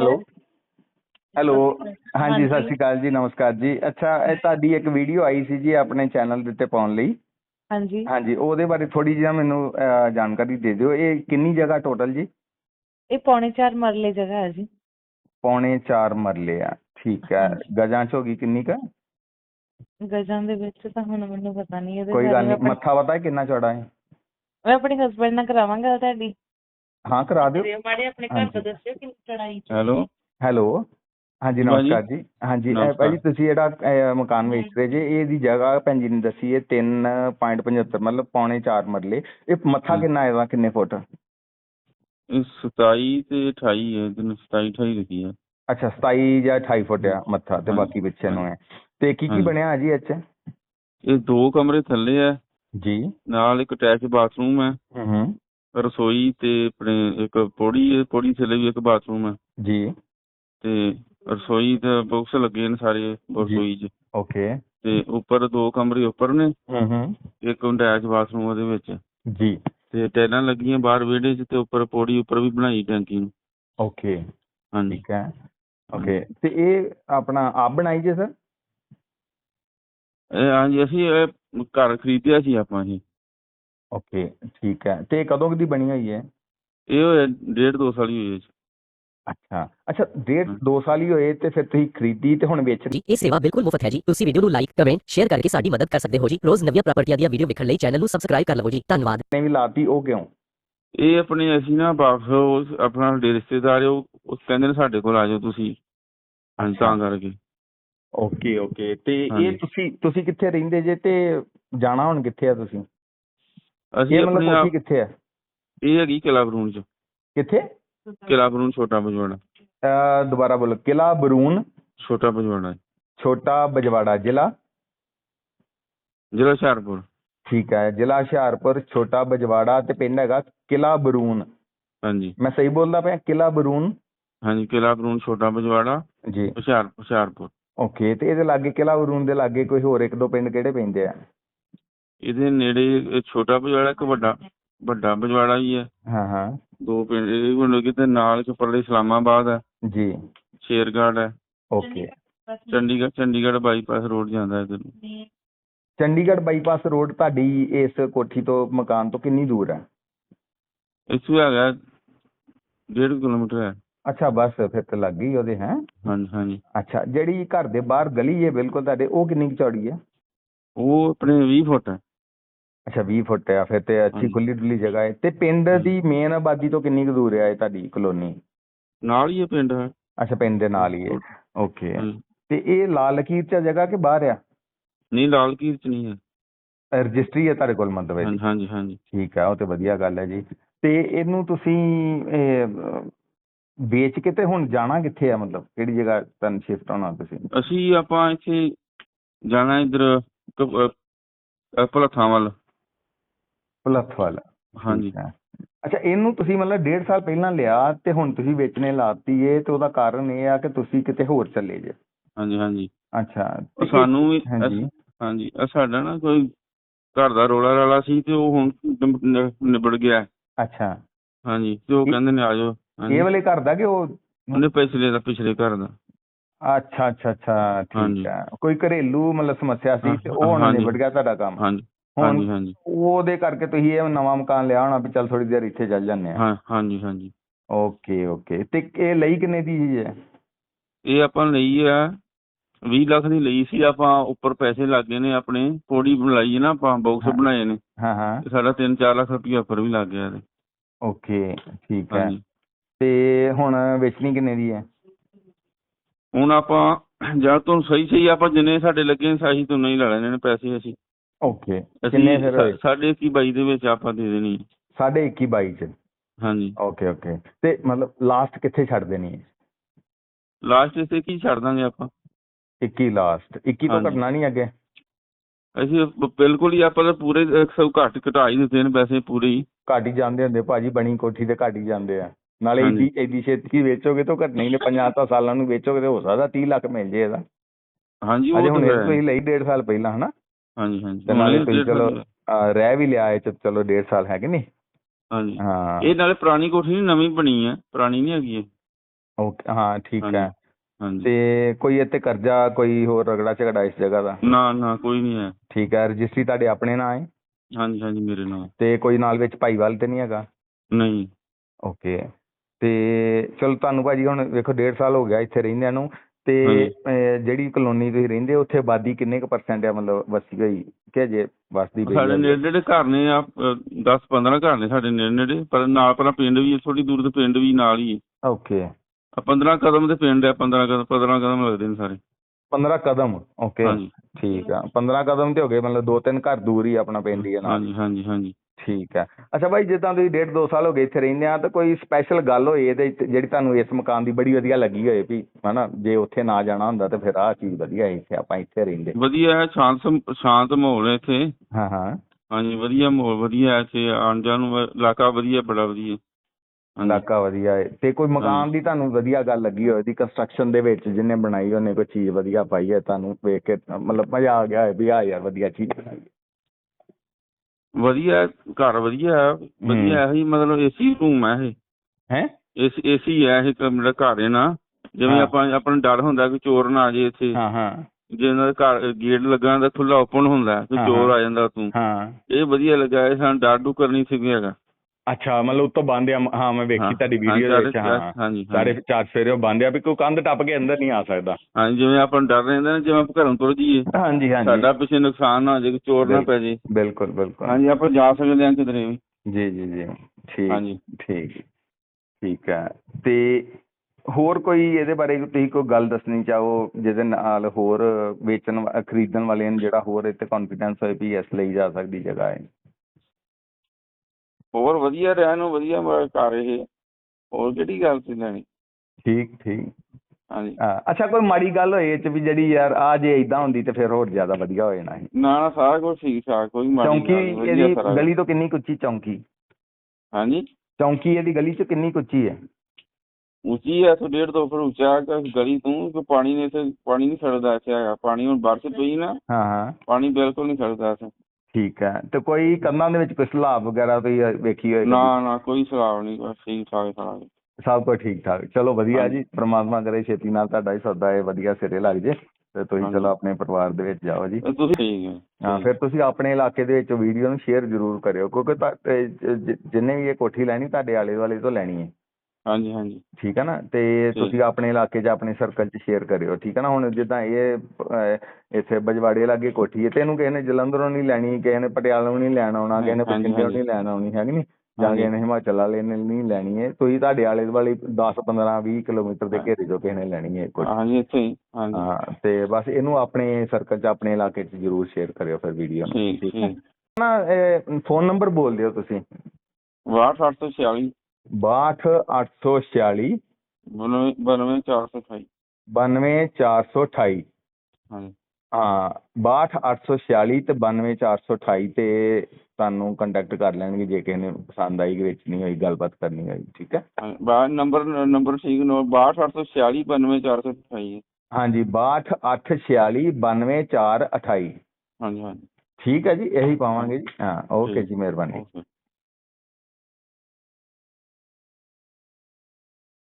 Hello. Hello. ਹਾਂਜੀ। ਸਤਿ ਸ਼੍ਰੀ ਅਕਾਲ ਜੀ ਨਮਸਕਾਰ ਜੀ। ਅੱਛਾ ਇਹ ਤੁਹਾਡੀ ਇੱਕ ਵੀਡੀਓ ਆਈ ਸੀ ਜੀ ਆਪਣੇ ਚੈਨਲ ਦੇ ਉੱਤੇ ਪਾਉਣ ਲਈ। ਹਾਂਜੀ। ਹਾਂਜੀ ਉਹਦੇ ਬਾਰੇ ਥੋੜੀ ਜਿਹੀ ਮੈਨੂੰ ਅਹ, ਜਾਣਕਾਰੀ ਦੇ ਦਿਓ। ਇਹ ਕਿੰਨੀ ਜਗ੍ਹਾ ਟੋਟਲ ਜੀ? ਇਹ ਪੌਣੇ ਚਾਰ ਮਰਲੇ ਜਗ੍ਹਾ ਹੈ ਜੀ। ਪੌਣੇ 4 ਮਰਲੇ ਆ। ਠੀਕ ਹੈ। ਹਾਂਜੀ। ਗਜਾਂ ਚ ਹੋ ਗਈ ਕਿੰਨੀ ਕ ਗਜਾਂ ਦੇ ਵਿੱਚ ਤਾਂ ਹੁਣ ਮੈਨੂੰ ਪਤਾ ਨਹੀਂ ਇਹਦੇ ਕੋਈ ਬਾਰੇ ਗੱਲ ਨਹੀਂ ਮੈਂ ਮੱਥਾ ਪਤਾ ਹੈ ਕਿੰਨਾ ਚੌੜਾ ਹੈ? ਮੈਂ ਆਪਣੇ ਹਸਬੰਡ ਨਾਲ ਕਰਾਵਾਂਗਾ ਤੁਹਾਡੀ। ਹਾਂ ਕਰਾ ਦਿਓ। ਤੇ ਮਾੜੇ ਆਪਣੇ ਘਰ। ਦਾ ਦੱਸਿਓ ਕਿ ਚੜਾਈ ਹੈਲੋ। ਹੈਲੋ। ਹਾਂਜੀ। ਨਮਸਕਾਰ ਜੀ। ਹਾਂਜੀ। ਭਾਜੀ ਤੁਸੀਂ ਜਿਹੜਾ ਮਕਾਨ ਵੇਚ ਰਹੇ ਜੇ ਇਹਦੀ ਜਗ੍ਹਾ ਭੈਣ ਜੀ ਨੇ ਦੱਸੀ ਹੈ 3.75 ਮਤਲਬ ਪੌਣੇ 4 ਮਰਲੇ। ਇਹ ਮੱਥਾ। ਕਿੰਨਾ ਆਏਗਾ ਕਿੰਨੇ ਫੁੱਟ? ਇਹ 27 ਤੇ 28 ਹੈ ਦਿਨ 27 28 ਲਿਖੀ ਹੈ। ਅੱਛਾ 27 ਜਾਂ 28 ਫੁੱਟ ਆ ਮੱਥਾ ਤੇ ਬਾਕੀ ਪਿੱਛੇ ਨੂੰ ਹੈ। ਤੇ ਕੀ ਕੀ। ਬਣਿਆ ਜੀ ਇੱਥੇ ਇਹ ਦੋ ਕਮਰੇ ਥੱਲੇ ਹੈ। ਜੀ। ਨਾਲ ਇੱਕ ਅਟੈਚ ਬਾਥਰੂਮ ਹੈ। ਹੂੰ ਹੂੰ। ਰਸੋਈ ਤੇ ਆਪਣੇ ਇੱਕ ਪੌੜੀ ਹੈ ਪੌੜੀ ਥੱਲੇ ਵੀ ਇੱਕ ਬਾਥਰੂਮ ਹੈ। ਜੀ। ਤੇ ਰਸੋਈ ਤੇ ਬਾਕਸ ਲੱਗੇ ਨੇ ਸਾਰੇ ਰਸੋਈ 'ਚ। ਓਕੇ। ਤੇ ਉੱਪਰ ਦੋ ਕਮਰੇ ਉੱਪਰ ਨੇ ਹੂੰ ਹੂੰ। ਇੱਕ ਅਟੈਚ ਬਾਥਰੂਮ ਉਹਦੇ ਵਿੱਚ। ਜੀ। ਤੇ ਟੈਲਾਂ ਲੱਗੀਆਂ ਬਾਹਰ ਵਿਹੜੇ 'ਚ ਤੇ ਉੱਪਰ ਪੌੜੀ ਉੱਪਰ ਵੀ ਬਣਾਈ ਟੈਂਕੀ ਨੂੰ। ਓਕੇ। ਹਾਂਜੀ। ਠੀਕ ਹੈ। ਓਕੇ। ਤੇ ਇਹ ਆਪਣਾ ਆਪ ਬਣਾਈ ਜੇ ਸਰ? ਇਹ ਹਾਂਜੀ ਅਸੀਂ ਇਹ ਘਰ ਖਰੀਦਿਆ ਸੀ ਆਪਾਂ ਇਹ। ਓਕੇ ਠੀਕ ਹੈ। ਤੇ ਇਹ ਕਦੋਂ ਕੁ ਦੀ ਬਣੀ ਹੋਈ ਹੈ? ਇਹ ਹੋਇਆ ਡੇਢ ਦੋ ਸਾਲ ਹੀ ਹੋਏ ਜੀ। ਅੱਛਾ ਅੱਛਾ ਡੇਢ। ਦੋ ਸਾਲ ਹੀ ਹੋਏ ਤੇ ਫਿਰ ਤੁਸੀਂ ਖਰੀਦੀ ਤੇ ਹੁਣ ਵੇਚ ਜੀ ਇਹ ਸੇਵਾ ਬਿਲਕੁਲ ਮੁਫਤ ਹੈ ਜੀ। ਤੁਸੀਂ ਵੀਡੀਓ ਨੂੰ ਲਾਈਕ ਕਮੈਂਟ ਸ਼ੇਅਰ ਕਰਕੇ ਸਾਡੀ ਮਦਦ ਕਰ ਸਕਦੇ ਹੋ ਜੀ। ਰੋਜ਼ ਨਵੀਆਂ ਪ੍ਰਾਪਰਟੀਆਂ ਦੀਆਂ ਵੀਡੀਓ ਵੇਖਣ ਲਈ ਚੈਨਲ ਨੂੰ ਸਬਸਕ੍ਰਾਈਬ ਕਰ ਲਵੋ ਜੀ। ਧੰਨਵਾਦ। ਨੇ ਵੀ ਲਾਤੀ ਉਹ ਕਿਉਂ? ਇਹ ਆਪਣੇ ਅਸੀਂ ਨਾ ਵਾਪਸ ਆਪਣਾ ਸਾਡੇ ਰਿਸ਼ਤੇਦਾਰ ਉਹ ਉਹ ਕਹਿੰਦੇ ਨੇ ਸਾਡੇ ਕੋਲ ਆ ਜਾਓ ਤੁਸੀਂ। ਹਾਂਜੀ ਤਾਂ ਕਰਕੇ। Okay okay. ਤੇ ਇਹ ਹਾਂਜੀ। ਤੁਸੀਂ ਤੁਸੀਂ ਕਿੱਥੇ ਰਹਿੰਦੇ ਜੇ ਤੇ ਜਾਣਾ ਹੁਣ ਕਿੱਥੇ ਆ ਤੁਸੀਂ? ਅਸੀਂ ਇਹ ਮਤਲਬ ਕੋਠੀ ਕਿੱਥੇ ਹੈ ਇਹ ਹੈਗੀ ਕਿਲਾ ਬਰੂਨ ਚ। ਕਿੱਥੇ? ਕਿਲਾ ਬਰੂਨ ਛੋਟਾ ਬਜਵਾੜਾ। ਅਹ ਦੁਬਾਰਾ ਬੋਲੋ ਕਿਲਾ ਬਰੂਨ? ਛੋਟਾ ਬਜਵਾੜਾ। ਛੋਟਾ ਬਜਵਾੜਾ ਜ਼ਿਲ੍ਹਾ? ਜ਼ਿਲ੍ਹਾ ਹੁਸ਼ਿਆਰਪੁਰ। ਠੀਕ ਹੈ ਜ਼ਿਲ੍ਹਾ ਹੁਸ਼ਿਆਰਪੁਰ ਛੋਟਾ ਬਜਵਾੜਾ ਤੇ ਪਿੰਡ ਹੈਗਾ ਕਿਲਾ ਬਰੂਨ। ਹਾਂਜੀ। ਮੈਂ ਸਹੀ ਬੋਲਦਾ ਪਿਆ? ਕਿਲਾ ਬਰੂਨ? ਹਾਂਜੀ ਕਿਲਾ ਬਰੂਨ ਛੋਟਾ ਬਜਵਾੜਾ ਜੀ। ਹੁਸ਼ਿਆਰ ਹੁਸ਼ਿਆਰਪੁਰ ਓਕੇ ਤੇ ਇਹਦੇ ਲਾਗੇ ਕਿਲਾ ਬਰੂਨ ਦੇ ਲਾਗੇ ਕੋਈ ਹੋਰ ਇੱਕ ਦੋ ਪਿੰਡ ਕਿਹੜੇ ਪੈਂਦੇ ਆ? ਇਹਦੇ ਨੇੜੇ ਇਹ ਛੋਟਾ ਬਜਵਾੜਾ ਇੱਕ ਵੱਡਾ? ਵੱਡਾ ਬਜਵਾੜਾ ਹੈ ਹਾਂ। ਹਾਂ ਦੋ ਪਿੰਡ ਇਹ ਮਤਲਬ ਕਿ ਤੇ ਨਾਲ ਇੱਕ ਪਰਲੇ ਇਸਲਾਮਾਬਾਦ ਹੈ। ਜੀ। ਸ਼ੇਰਗੜ੍ਹ ਹੈ। Okay. Chandigarh Chandigarh bypass road ਜਾਂਦਾ ਇਧਰ ਨੂੰ। ਚੰਡੀਗੜ੍ਹ ਬਾਈਪਾਸ ਰੋਡ ਤੁਹਾਡੀ ਇਸ ਕੋਠੀ ਤੋਂ ਮਕਾਨ ਤੋਂ ਕਿੰਨੀ ਦੂਰ ਹੈ? ਇੱਥੋਂ ਹੈਗਾ ਡੇਢ ਕਿਲੋਮੀਟਰ ਹੈ। ਅੱਛਾ ਬਸ ਫਿਰ ਤੇ ਲੱਗ ਗਈ ਉਹਦੇ ਹੈ? ਹਾਂਜੀ ਹਾਂਜੀ। ਅੱਛਾ ਜਿਹੜੀ ਘਰ ਦੇ ਬਾਹਰ ਗਲੀ ਹੈ ਬਿਲਕੁਲ ਤੁਹਾਡੇ ਉਹ ਕਿੰਨੀ ਚੌੜੀ ਹੈ? ਉਹ ਆਪਣੇ 20 ਫੁੱਟ ਹੈ। ਅੱਛਾ 20 ਫੁੱਟ ਆ ਫਿਰ ਤੇ ਅੱਛੀ। ਖੁੱਲੀ ਡੁੱਲੀ ਜਗ੍ਹਾ ਹੈ। ਤੇ ਪਿੰਡ ਦੀ ਮੇਨ ਆਬਾਦੀ ਤੋਂ ਕਿੰਨੀ ਕੁ ਦੂਰ ਹੈ ਇਹ ਤੁਹਾਡੀ ਕਲੋਨੀ? ਨਾਲ ਹੀ ਇਹ ਪਿੰਡ। ਹੈ ਅੱਛਾ ਪਿੰਡ ਦੇ ਨਾਲ ਹੀ ਹੈ। ਓਕੇ। ਤੇ ਇਹ ਲਾਲ ਲਕੀਰ ਚ ਜਗ੍ਹਾ ਕਿ ਬਾਹਰ ਆ? ਨਹੀਂ ਲਾਲ ਕੀਰ ਚ ਨਹੀਂ ਹੈ। ਰਜਿਸਟਰੀ ਹੈ ਤੁਹਾਡੇ ਕੋਲ ਮਤਲਬ ਹਾਂਜੀ ਹਾਂਜੀ ਹਾਂਜੀ। ਠੀਕ ਹੈ ਉਹ ਤੇ ਵਧੀਆ ਗੱਲ ਹੈ ਜੀ। ਤੇ ਇਹਨੂੰ ਤੁਸੀਂ ਵੇਚ ਕੇ ਤੇ ਹੁਣ ਜਾਣਾ ਕਿੱਥੇ ਆ ਮਤਲਬ? ਕਿਹੜੀ ਜਗ੍ਹਾ ਤੁਹਾਨੂੰ ਸ਼ਿਫਟ ਹੋਣਾ ਤੁਸੀਂ? ਅਸੀਂ ਆਪਾਂ ਇੱਥੇ ਜਾਣਾ ਇਧਰ ਭਲੱਥਾਂ ਵੱਲ। ਪਲੱਥਵਾਲ ਹਾਂਜੀ। ਠੀਕ ਹੈ। ਅੱਛਾ ਇਹਨੂੰ ਤੁਸੀਂ ਮਤਲਬ ਡੇਢ ਸਾਲ ਪਹਿਲਾਂ ਲਿਆ ਤੇ ਹੁਣ ਤੁਸੀਂ ਵੇਚਣੇ ਲਾਤੀ ਏ ਤੇ ਉਹਦਾ ਕਾਰਨ ਇਹ ਆ ਕਿ ਤੁਸੀਂ ਕਿਤੇ ਹੋਰ ਚੱਲੇ ਜੇ। ਹਾਂਜੀ ਹਾਂਜੀ। ਅੱਛਾ ਸਾਨੂੰ ਵੀ ਹਾਂਜੀ। ਹਾਂਜੀ ਸਾਡਾ ਨਾ ਕੋਈ ਘਰ ਦਾ ਰੋਲਾ ਰਾਲਾ ਸੀ ਤੇ ਉਹ ਹੁਣ ਨਿਬ- ਨਿਬੜ ਗਿਆ। ਅੱਛਾ। ਹਾਂਜੀ ਤੇ ਉਹ ਕਹਿੰਦੇ ਨੇ ਆ ਜਾਓ ਹਾਂਜੀ। ਇਹ ਵਾਲੇ ਘਰ ਦਾ ਕਿ ਉਹ ਉਹਨੇ ਪਿਛਲੇ ਦਾ ਪਿਛਲੇ ਘਰ ਦਾ। ਅੱਛਾ ਅੱਛਾ ਅੱਛਾ। ਠੀਕ ਹਾਂਜੀ। ਹੈ। ਕੋਈ ਘਰੇਲੂ ਮਤਲਬ ਸਮੱਸਿਆ ਸੀ ਤੇ ਉਹ ਹੁਣ ਹਾਂਜੀ। ਨਿਬੜ ਗਿਆ ਤੁਹਾਡਾ ਕੰਮ। ਹਾਂਜੀ। ਹਾਂਜੀ ਹਾਂਜੀ। ਉਹਦੇ ਕਰਕੇ ਤੁਸੀਂ ਇਹ ਨਵਾਂ ਮਕਾਨ ਲਿਆ ਹੋਣਾ ਵੀ ਚੱਲ ਥੋੜੀ ਦੇਰ ਇੱਥੇ ਚੱਲ ਜਾਂਦੇ ਆ। ਹਾਂ ਹਾਂਜੀ ਹਾਂਜੀ। Okay okay. ਤੇ ਇਹ ਲਈ ਕਿੰਨੇ ਦੀ ਜੀ ਹੈ ਇਹ ਆਪਾਂ ਲਈ ਆ 20 ਲੱਖ ਦੀ ਲਈ ਸੀ ਆਪਾਂ ਉੱਪਰ ਪੈਸੇ ਲੱਗੇ ਨੇ ਆਪਣੇ ਪੌੜੀ ਬਣਾਈ ਹੈ ਨਾ ਆਪਾਂ ਬਾਕਸ। ਬਣਾਏ ਨੇ। ਹਾਂ ਹਾਂ। ਤੇ ਸਾਡਾ 3-4 ਲੱਖ ਰੁਪਇਆ ਉੱਪਰ ਵੀ ਲੱਗ ਗਿਆ ਇਹਦੇ। ਓਕੇ ਠੀਕ ਹੈ। ਹਾਂਜੀ। ਤੇ ਹੁਣ ਵੇਚਣੀ ਕਿੰਨੇ ਦੀ ਹੈ? ਹੁਣ ਆਪਾਂ ਜਾਂ ਤੋਂ ਸਹੀ ਸਹੀ ਆਪਾਂ ਜਿੰਨੇ ਸਾਡੇ ਲੱਗੇ ਨੇ ਸਹੀ ਤੋਂ ਨਹੀਂ ਲੈ ਲੈਣੇ ਨੇ ਪੈਸੇ ਅਸੀਂ। ਓਕੇ ਕਿੰਨੇ ਫਿਰ ਹੋਏ ਸਾਡੇ ਕੀ ਬਾਈ ਦੇ ਵਿੱਚ ਆਪਾਂ ਦੇ ਦੇਣੀ ਹੈ। ਸਾਢੇ 21 22 ਚ। ਹਾਂਜੀ। ਓਕੇ ਓਕੇ ਤੇ ਮਤਲਬ ਲਾਸਟ ਕਿੱਥੇ ਛੱਡ ਦੇਣੀ ਹੈ? ਲਾਸਟ ਤੇ ਕੀ ਛੱਡ ਦਾਂਗੇ ਆਪਾਂ। 21 ਲਾਸਟ 21 ਤੋਂ ਹਾਂਜੀ। ਘਟਣਾ ਨਹੀਂ ਅੱਗੇ? ਅਸੀਂ ਬ- ਬਿਲਕੁਲ ਹੀ ਆਪਾਂ ਤਾਂ ਪੂਰੇ ਇੱਕ ਸੌ ਘੱਟ ਘਟਾ ਹੀ ਦਿੱਤੇ ਨੇ ਪੈਸੇ ਪੂਰੇ ਹੀ। ਘੱਟ ਹੀ ਜਾਂਦੇ ਹੁੰਦੇ ਭਾਜੀ ਬਣੀ ਕੋਠੀ ਤੇ ਘੱਟ ਹੀ ਜਾਂਦੇ ਆ। ਨਾਲੇ ਹਾਂਜੀ। ਇਹਦੀ ਇਹਦੀ ਛੇਤੀ ਵੇਚੋਗੇ ਤਾਂ ਘਟਣਾ ਨੇ 50 ਤਾਂ ਸਾਲਾਂ ਨੂੰ ਵੇਚੋਗੇ ਤੇ ਹੋ ਸਕਦਾ 30 ਲੱਖ ਮਿਲ ਜੇ ਇਹਦਾ। ਹਾਂਜੀ ਉਹ ਅਜੇ ਤਾਂ ਹੁਣ ਇਹ ਹੈ। ਤੁਸੀਂ ਲਈ ਡੇਢ ਸਾਲ ਪਹਿਲਾਂ ਹਨਾ? ਹਾਂਜੀ ਹਾਂਜੀ। ਤੇ ਨਾਲੇ ਤੁਸੀਂ ਚਲੋ ਅਹ ਰਹਿ ਵੀ ਲਿਆ ਇਹ ਚ ਚਲੋ ਡੇਢ ਸਾਲ ਹੈ ਕਿ ਨਹੀਂ? ਹਾਂਜੀ। ਹਾਂ। ਇਹ ਨਾਲੇ ਪੁਰਾਣੀ ਕੋਠੀ ਨਹੀਂ ਨਵੀਂ ਬਣੀ ਹੈ ਪੁਰਾਣੀ ਨਹੀਂ ਹੈਗੀ ਇਹ। ਓਕੇ ਹਾਂ ਠੀਕ ਹਾਂਜੀ। ਹੈ। ਹਾਂਜੀ। ਤੇ ਕੋਈ ਇੱਥੇ ਕਰਜ਼ਾ ਕੋਈ ਹੋਰ ਰਗੜਾ ਝਗੜਾ ਇਸ ਜਗ੍ਹਾ ਦਾ? ਨਾ ਨਾ ਕੋਈ ਨਹੀਂ ਹੈ। ਠੀਕ ਹੈ ਰਜਿਸਟਰੀ ਤੁਹਾਡੇ ਆਪਣੇ ਨਾਂ ਹੈ? ਹਾਂਜੀ ਹਾਂਜੀ ਮੇਰੇ ਨਾਲ ਤੇ ਕੋਈ ਨਾਲ ਵਿੱਚ ਭਾਈਵਾਲ ਤੇ ਨਹੀਂ ਹੈਗਾ? ਨਹੀਂ। ਓਕੇ। ਤੇ ਚਲੋ ਤੁਹਾਨੂੰ ਭਾਜੀ ਹੁਣ ਵੇਖੋ ਡੇਢ ਸਾਲ ਹੋ ਗਿਆ ਇੱਥੇ ਰਹਿੰਦਿਆਂ ਨੂੰ। ਤੇ ਜਿਹੜੀ ਕਲੋਨੀ ਤੁਸੀਂ ਰਹਿੰਦੇ ਹੋ, ਉੱਥੇ ਆਬਾਦੀ ਕਿੰਨੇ ਕੁ ਪਰਸੈਂਟ ਆ ਮਤਲਬ ਵਸੀ ਹੋਈ? ਕਿ ਜੇ ਵਸਦੀ ਪਈ ਸਾਡੇ? ਨੇੜੇ ਨੇੜੇ ਘਰ ਨੇ ਆ 10 15 ਘਰ ਨੇ ਸਾਡੇ ਨੇੜੇ ਨੇੜੇ ਪਰ ਨਾਲ ਪਰ ਪਿੰਡ ਵੀ ਥੋੜੀ ਦੂਰ ਤੇ ਪਿੰਡ ਵੀ ਨਾਲ ਹੀ ਹੈ ਓਕੇ। ਆ 15 ਕਦਮ ਤੇ ਪਿੰਡ ਹੈ 15 ਕਦਮ 15 ਕਦਮ ਲੱਗਦੇ ਨੇ ਸਾਰੇ। 15 ਕਦਮ ਓਕੇ। ਠੀਕ ਆ। 15 ਕਦਮ ਤੇ ਹੋ ਗਏ ਮਤਲਬ ਦੋ ਤਿੰਨ ਘਰ ਦੂਰ ਹੀ ਆਪਣਾ ਪਿੰਡ ਹੀ ਹੈ ਨਾਲ। ਹਾਂਜੀ ਹਾਂਜੀ ਹਾਂਜੀ। ਠੀਕ ਆ ਅੱਛਾ ਭਾਈ ਜਿੱਦਾਂ ਤੁਸੀਂ ਡੇਢ ਦੋ ਸਾਲ ਹੋ ਗਏ ਇੱਥੇ ਰਹਿੰਦੇ ਆ ਤਾਂ ਕੋਈ ਸਪੈਸ਼ਲ ਗੱਲ ਹੋਈ ਇਹਦੇ ਜਿਹੜੀ ਤੁਹਾਨੂੰ ਇਸ ਮਕਾਨ ਦੀ ਬੜੀ ਵਧੀਆ ਲੱਗੀ ਹੋਏ ਵੀ ਹਨਾ ਜੇ ਉੱਥੇ ਨਾ ਜਾਣਾ ਹੁੰਦਾ ਤਾਂ ਫਿਰ ਆਹ ਚੀਜ਼ ਵਧੀਆ ਹੈ ਇੱਥੇ ਆਪਾਂ ਇੱਥੇ ਰਹਿੰਦੇ। ਵਧੀਆ ਹੈ ਸ਼ਾਂਤ ਸ਼ਾਂਤ ਮਾਹੌਲ ਹੈ ਇੱਥੇ। ਹਾਂ ਹਾਂ। ਹਾਂਜੀ ਵਧੀਆ ਮਾਹੌਲ ਵਧੀਆ ਹੈ ਇੱਥੇ ਆਉਣ ਜਾਣ ਨੂੰ ਇਲਾਕਾ ਵਧੀਆ ਬੜਾ ਵਧੀਆ। ਇਲਾਕਾ ਵਧੀਆ ਹੈ। ਤੇ ਕੋਈ ਮਕਾਨ ਦੀ ਤੁਹਾਨੂੰ ਵਧੀਆ ਗੱਲ ਲੱਗੀ ਹੋਵੇ ਦੀ ਕੰਸਟਰਕਸ਼ਨ ਦੇ ਵਿੱਚ ਜਿਹਨੇ ਬਣਾਈ ਉਹਨੇ ਕੋਈ ਚੀਜ਼ ਵਧੀਆ ਪਾਈ ਹੈ ਤੁਹਾਨੂੰ ਵੇਖ ਕੇ ਮਤਲਬ ਮਜ਼ਾ ਆ ਗਿਆ ਹੈ ਵੀ ਆ ਯਾਰ ਵਧੀਆ ਚੀਜ਼ ਬਣਾਈ। ਹੈ। ਵਧੀਆ ਘਰ ਵਧੀਆ ਵਧੀਆ ਹੈ। ਹੀ ਮਤਲਬ ਏਸੀ ਰੂਮ ਹੈ ਇਹ। ਹੈਂ? ਏਸੀ ਏਸੀ ਹੈ ਇਹ ਕਮਰਾ ਘਰ ਹੈ ਨਾ। ਜਿਵੇਂ। ਆਪਾਂ ਆਪਾਂ ਨੂੰ ਡਰ ਹੁੰਦਾ ਕਿ ਚੋਰ ਨਾ ਆ ਜੇ ਇੱਥੇ। ਹਾਂ ਹਾਂ। ਜੇ ਇਹਨਾਂ ਦਾ ਘਰ ਗੇਟ ਲੱਗਾ ਹੁੰਦਾ ਖੁੱਲਾ ਓਪਨ ਹੁੰਦਾ ਹਾਂ, ਚੋਰ। ਆ ਜਾਂਦਾ ਤੂੰ ਹਾਂ। ਇਹ ਵਧੀਆ ਲੱਗਾ ਇਹ ਸਾਨੂੰ ਡਰ ਡੂ ਕਰਨੀ ਸੀ ਹੈਗਾ। ਅੱਛਾ ਮਤਲਬ ਉੱਤੋਂ ਬੰਦ ਆ ਹਾਂ ਮੈਂ ਵੇਖੀ ਹਾਂ, ਤੁਹਾਡੀ ਹਾਂ, ਵੀਡੀਓ ਦੇ ਵਿੱਚ ਹਾਂ। ਸਾਰੇ। ਚਾਰ ਫੇਰੇ ਬੰਦ ਆ ਵੀ ਕੋਈ ਕੰਧ ਟੱਪ ਕੇ ਅੰਦਰ ਨਹੀਂ ਆ ਸਕਦਾ। ਹਾਂਜੀ ਜਿਵੇਂ ਆਪਾਂ ਡਰ ਰਹਿੰਦਾ ਨਾ ਜਿਵੇਂ ਆਪਾਂ ਘਰੋਂ ਤੁਰ ਜਾਈਏ। ਹਾਂਜੀ ਹਾਂਜੀ। ਸਾਡਾ ਪਿੱਛੇ ਨੁਕਸਾਨ ਨਾ ਹੋ ਚੋਰ ਨਾ। ਪੈ ਜੇ ਬਿਲਕੁਲ ਬਿਲਕੁਲ। ਹਾਂਜੀ ਆਪਾਂ ਜਾ ਸਕਦੇ ਹਾਂ ਕਿਧਰੇ ਵੀ। ਜੀ ਜੀ ਜੀ। ਠੀਕ ਹਾਂਜੀ। ਠੀਕ। ਠੀਕ ਹੈ। ਤੇ ਹੋਰ ਕੋਈ ਇਹਦੇ ਬਾਰੇ ਤੁਸੀਂ ਕੋਈ ਗੱਲ ਦੱਸਣੀ ਚਾਹੋ ਜਿਹਦੇ ਨਾਲ ਹੋਰ ਵੇਚਣ ਖਰੀਦਣ ਵਾਲਿਆਂ ਨੂੰ ਜਿਹੜਾ ਹੋਰ ਇੱਥੇ ਕੌਨਫੀਡੈਂਸ ਹੋਏ ਵੀ ਇਸ ਲਈ ਜਾ ਸਕਦੀ ਜਗ੍ਹਾ ਹੈ? ਹੋਰ ਵਧੀਆ ਰਹਿਣ ਨੂੰ ਵਧੀਆ ਘਰ ਇਹ। ਹੋਰ ਕਿਹੜੀ ਗੱਲ ਸੀ ਲੈਣੀ? ਠੀਕ ਠੀਕ। ਹਾਂਜੀ। ਅੱਛਾ ਕੋਈ ਮਾੜੀ ਗੱਲ ਹੋਏ ਚ ਵੀ ਜਿਹੜੀ ਯਾਰ ਆ ਜੇ ਇਦਾਂ ਹੁੰਦੀ ਤੇ ਫਿਰ ਹੋਰ ਜ਼ਿਆਦਾ ਵਧੀਆ ਹੋ ਜਾਣਾ ਸੀ। ਨਾ ਨਾ ਸਾਰਾ ਕੁਝ ਠੀਕ ਠਾਕ ਕੋਈ ਮਾੜੀ ਚੌਂਕੀ ਇਹਦੀ ਗਲੀ ਤੋਂ ਕਿੰਨੀ ਉੱਚੀ ਚੌਂਕੀ? ਹਾਂਜੀ? ਚੌਂਕੀ ਇਹਦੀ ਗਲੀ ਚ ਕਿੰਨੀ ਉੱਚੀ ਹੈ? ਉੱਚੀ ਹੈ ਤੋਂ ਡੇਢ ਦੋ ਫੁੱਟ ਉੱਚਾ ਗਲੀ ਤੋਂ ਕਿ ਪਾਣੀ ਨੇ ਇੱਥੇ ਪਾਣੀ ਨਹੀਂ ਖੜਦਾ ਇੱਥੇ ਹੈਗਾ। ਪਾਣੀ ਹੁਣ ਬਾਰਿਸ਼ ਪਈ ਨਾ ਹਾਂ ਹਾਂ। ਪਾਣੀ ਬਿਲਕੁਲ ਨਹੀਂ ਖੜਦਾ ਇੱਥੇ। ਠੀਕ ਹੈ ਤੇ ਕੋਈ ਕੰਧਾਂ ਦੇ ਵਿੱਚ ਕੋਈ ਸਲਾਬ ਵਗੈਰਾ ਤੁਸੀਂ ਵੇਖੀ ਹੋਏ ਨਾ ਨਾ ਕੋਈ ਸਲਾਬ ਨਹੀਂ ਬਸ ਠੀਕ ਠਾਕ ਕੁਛ। ਸਭ ਕੁਝ ਠੀਕ ਠਾਕ ਚਲੋ ਵਧੀਆ। ਜੀ ਪ੍ਰਮਾਤਮਾ ਕਰੇ ਛੇਤੀ ਨਾਲ ਤੁਹਾਡਾ ਹੀ ਸੌਦਾ ਇਹ ਵਧੀਆ ਸਿਰੇ ਲੱਗ ਜੇ ਤੇ ਤੁਸੀਂ। ਚਲੋ ਆਪਣੇ ਪਰਿਵਾਰ ਦੇ ਵਿੱਚ ਜਾਓ ਜੀ ਤੁਸੀਂ ਠੀਕ ਹੈ ਹਾਂ। ਫਿਰ ਤੁਸੀਂ ਆਪਣੇ ਇਲਾਕੇ ਦੇ ਵਿੱਚ ਵੀਡੀਓ ਨੂੰ ਸ਼ੇਅਰ ਜ਼ਰੂਰ ਕਰਿਓ ਕਿਉਂਕਿ ਜਿੰਨੇ ਵੀ ਇਹ ਕੋਠੀ ਲੈਣੀ ਤੁਹਾਡੇ ਆਲੇ ਦੁਆਲੇ ਤੋਂ ਲੈਣੀ ਹੈ ਹਾਂਜੀ ਹਾਂਜੀ। ਠੀਕ ਹੈ ਨਾ? ਤੇ। ਤੁਸੀਂ ਆਪਣੇ ਇਲਾਕੇ 'ਚ ਆਪਣੇ ਸਰਕਲ 'ਚ ਸ਼ੇਅਰ ਕਰਿਓ ਠੀਕ ਹੈ ਨਾ? ਹੁਣ ਜਿੱਦਾਂ ਇਹ ਅਹ, ਇੱਥੇ ਬਜਵਾੜੇ ਲਾਗੇ ਕੋਠੀ ਹੈ ਤੇ ਇਹਨੂੰ ਕਿਸੇ ਨੇ ਜਲੰਧਰੋਂ ਨਹੀਂ ਲੈਣੀ ਕਿਸੇ ਨੇ ਪਟਿਆਲੋਂ ਨਹੀਂ ਲੈਣ ਆਉਣਾ ਕਿਸੇ ਨੇ ਹਾਂਜੀ। ਨਹੀਂ ਲੈਣ ਆਉਣੀ ਹੈ ਕਿ ਨਹੀਂ? ਜਾਂ। ਕਿਸੇ ਨੇ ਹਿਮਾਚਲ ਵਾਲੇ ਨੇ ਨਹੀਂ ਲੈਣੀ ਹੈ। ਤੁਸੀਂ ਤੁਹਾਡੇ ਆਲੇ ਦੁਆਲੇ 10 15 20 ਕਿਲੋਮੀਟਰ ਦੇ। ਘੇਰੇ 'ਚੋਂ ਕਿਸੇ ਨੇ ਲੈਣੀ ਹੈ ਕੋਠੀ। ਹਾਂਜੀ ਇੱਥੇ ਹੀ ਹਾਂਜੀ। ਹਾਂ ਤੇ ਬਸ ਇਹਨੂੰ ਆਪਣੇ ਸਰਕਲ 'ਚ ਆਪਣੇ ਇਲਾਕੇ 'ਚ ਜ਼ਰੂਰ ਸ਼ੇਅਰ ਕਰਿਓ ਫਿਰ ਵੀਡੀਓ ਠੀਕ ਠੀਕ ਹੈ ਨਾ ਫੋਨ ਨੰਬਰ ਬੋਲ ਦਿਓ ਤੁਸੀਂ। 62846 62846 92428 92428 ਹਾਂਜੀ। ਹਾਂ 62846 ਤੇ 92428 ਤੇ ਤੁਹਾਨੂੰ ਕੰਟੈਕਟ ਕਰ ਲੈਣਗੇ ਜੇ ਕਿਸੇ ਨੇ ਪਸੰਦ ਆਈ ਵਿੱਚ ਨਹੀਂ ਹੋਈ ਗੱਲਬਾਤ ਕਰਨੀ ਹੋਈ ਠੀਕ ਹੈ? ਨੰਬਰ ਨੰਬਰ ਠੀਕ ਨੋ 62846 92428 ਹਾਂਜੀ 62846 92428 ਹਾਂਜੀ ਹਾਂਜੀ। ਠੀਕ ਹੈ ਜੀ ਇਹੀ ਪਾਵਾਂਗੇ ਜੀ। ਹਾਂ ਓਕੇ ਜੀ ਮਿਹਰਬਾਨੀ।